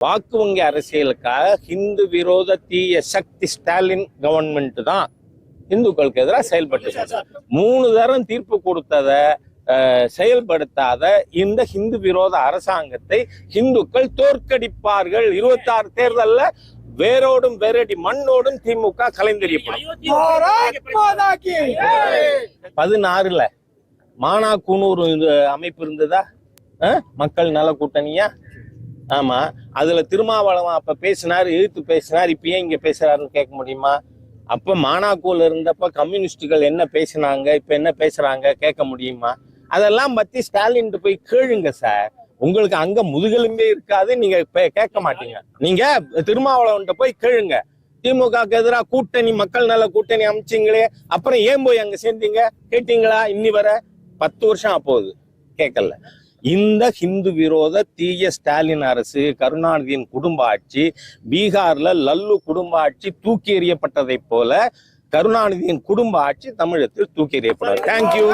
வாக்கு வங்கி அரசியலுக்காக ஹிந்து விரோத தீய சக்தி ஸ்டாலின் கவர்மெண்ட் தான் இந்துக்களுக்கு எதிராக செயல்பட்டு மூணு தரம் தீர்ப்பு கொடுத்தத செயல்படுத்தாத இந்த ஹிந்து விரோத அரசாங்கத்தை இந்துக்கள் தோற்கடிப்பார்கள். இருபத்தாறு தேர்தல்ல வேரோடும் வேரடி மண்ணோடும் திமுக கலைந்தெறியப்படும். பதினாறுல மானா கூனூர் இது அமைப்பு இருந்ததா? மக்கள் நல கூட்டணியா? ஆமா. அதுல திருமாவளவன் அப்ப பேசினார் எழுத்து பேசினார் இப்ப ஏன் இங்க பேசுறாருன்னு கேட்க முடியுமா? அப்ப மானாக்கூல இருந்தப்ப கம்யூனிஸ்டுகள் என்ன பேசினாங்க இப்ப என்ன பேசுறாங்க கேட்க முடியுமா? அதெல்லாம் பத்தி ஸ்டாலின் போய் கேளுங்க சார். உங்களுக்கு அங்க முதுகெலும்பே இருக்காது நீங்க பே- கேட்க மாட்டீங்க. நீங்க திருமாவளவன்ட்ட போய் கேளுங்க. திமுகக்கு எதிராக கூட்டணி மக்கள் நல கூட்டணி அமைச்சிங்களே அப்புறம் ஏன் போய் அங்க சேர்ந்தீங்க? கேட்டீங்களா? இன்னி வர? பத்து வருஷம் போகுது. கேட்கல. இந்த ஹிந்து விரோத தீய ஸ்டாலின் அரசு கருணாநிதியின் குடும்ப ஆட்சி பீகார்ல லல்லு குடும்ப ஆட்சி தூக்கி எறியப்பட்டதைப் போல கருணாநிதியின் குடும்ப ஆட்சி தமிழகத்தில் தூக்கி எறியப்படும் தேங்க்யூ